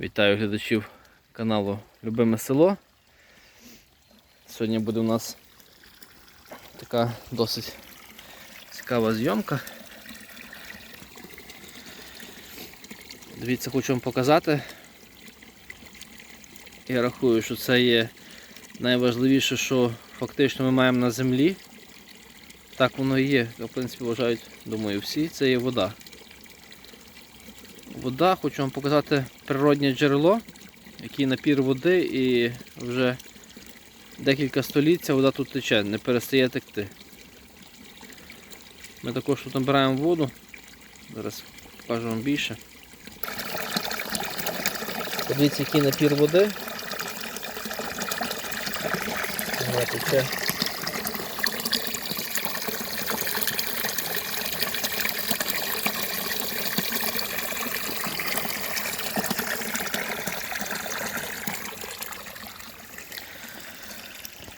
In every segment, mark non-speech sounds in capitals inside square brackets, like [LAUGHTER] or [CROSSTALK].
Вітаю глядачів каналу Любиме село. Сьогодні буде у нас така досить цікава зйомка. Дивіться, хочу вам показати. Я рахую, що це є найважливіше, що фактично ми маємо на землі. Так воно і є, в принципі, вважають, думаю, всі, це є вода. Вода, хочу вам показати природнє джерело, який напір води і вже декілька століть вода тут тече, не перестає текти. Ми також тут набираємо воду. Зараз покажу вам більше. Подивіться, який напір води. Вона тече.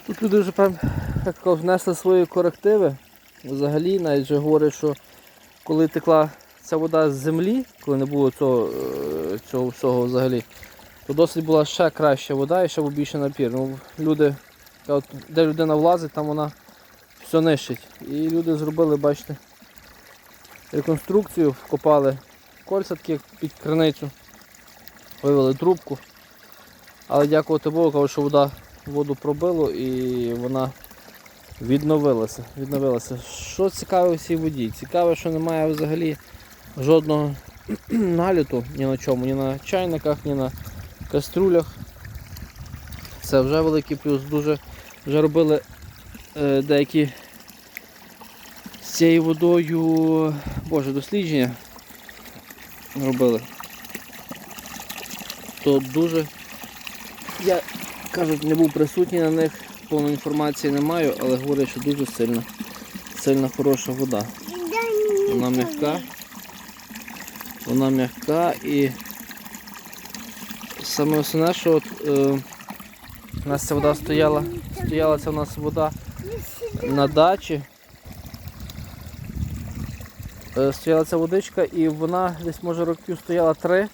Тут люди вже прям як внесли свої корективи. Взагалі навіть вже говорять, що коли текла ця вода з землі, коли не було цього, е, цього всього взагалі, то досить була ще краща вода і ще був більше напір. Ну, люди, от, де людина влазить, там вона все нищить. І люди зробили, бачите, реконструкцію, вкопали кольця такі під криницю, вивели трубку. Але дякувати Богу, що вода воду пробило і вона відновилася. відновилася. Що цікаве в цій воді? Цікаве, що немає взагалі жодного [CLEARS THROAT] наліту ні на чому, ні на чайниках, ні на каструлях. Це вже великий плюс. Дуже вже робили е, деякі з цією водою боже, дослідження робили. То дуже я кажуть, не був присутній на них, повної інформації не маю, але говорять, що дуже сильна, сильна хороша вода. Вона м'яка. Вона м'яка і саме основне, що от, е, у нас ця вода стояла, стояла ця у нас вода на дачі. Е, Стояла ця водичка і вона десь може років стояла три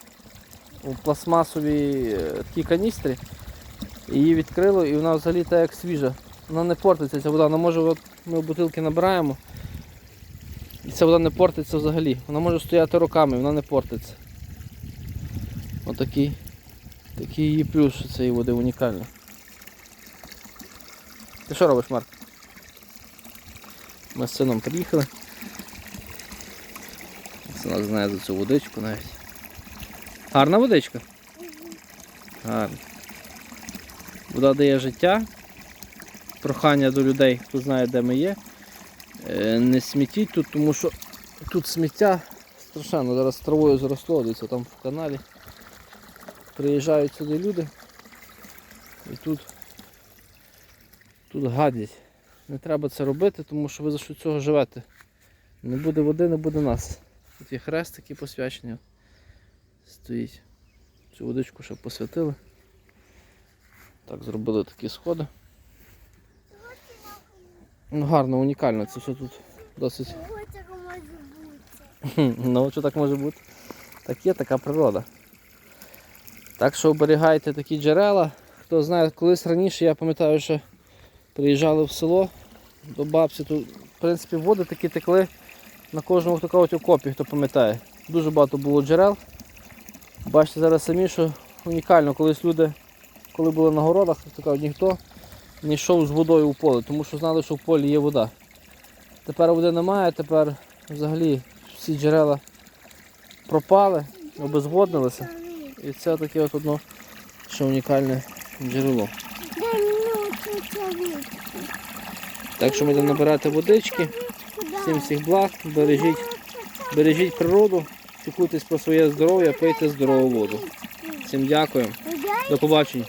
у пластмасовій е, такій каністрі. Її відкрило і вона взагалі так як свіжа. Вона не портиться ця вода. Вона може, от ми в бутилки набираємо. І ця вода не портиться взагалі. Вона може стояти роками, вона не портиться. Отакий такий її плюс що цієї води унікальний. Ти що робиш, Марк? Ми з сином приїхали. Сина знає за цю водичку навіть. Гарна водичка? Гарна. Вода дає життя. Прохання до людей, хто знає, де ми є. Е, Не смітіть тут, тому що тут сміття страшенно. Зараз травою заросло, дивіться, там в каналі. Приїжджають сюди люди. І тут, тут гадять. Не треба це робити, тому що ви за що цього живете. Не буде води, не буде нас. Тут є хрест такий посвячений. Стоїть. Цю водичку ще посвятили. Так, зробили такі сходи. Ну, гарно, унікально, це все тут досить. Ну, що так може бути? Так є така природа. Так що оберігайте такі джерела. Хто знає, колись раніше, я пам'ятаю, що приїжджали в село до бабці, тут, в принципі, води такі текли на кожному хто кажуть, окопі, хто пам'ятає. Дуже багато було джерел. Бачите зараз самі, що унікально, колись люди коли були на городах, то ніхто не йшов з водою у поле, тому що знали, що в полі є вода. Тепер води немає, тепер взагалі всі джерела пропали, обезводнилися. І це таке от одно ще унікальне джерело. Так що ми йдемо набирати водички. Всім всіх благ, бережіть, бережіть природу, піклуйтесь про своє здоров'я, пийте здорову воду. Всім дякую. До побачення.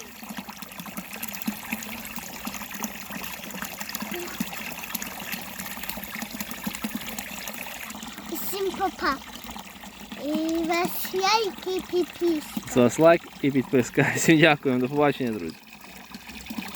Всім папа. І ваш лайк і підпис. З вас лайк і підписка. Всім дякуємо, До побачення, друзі.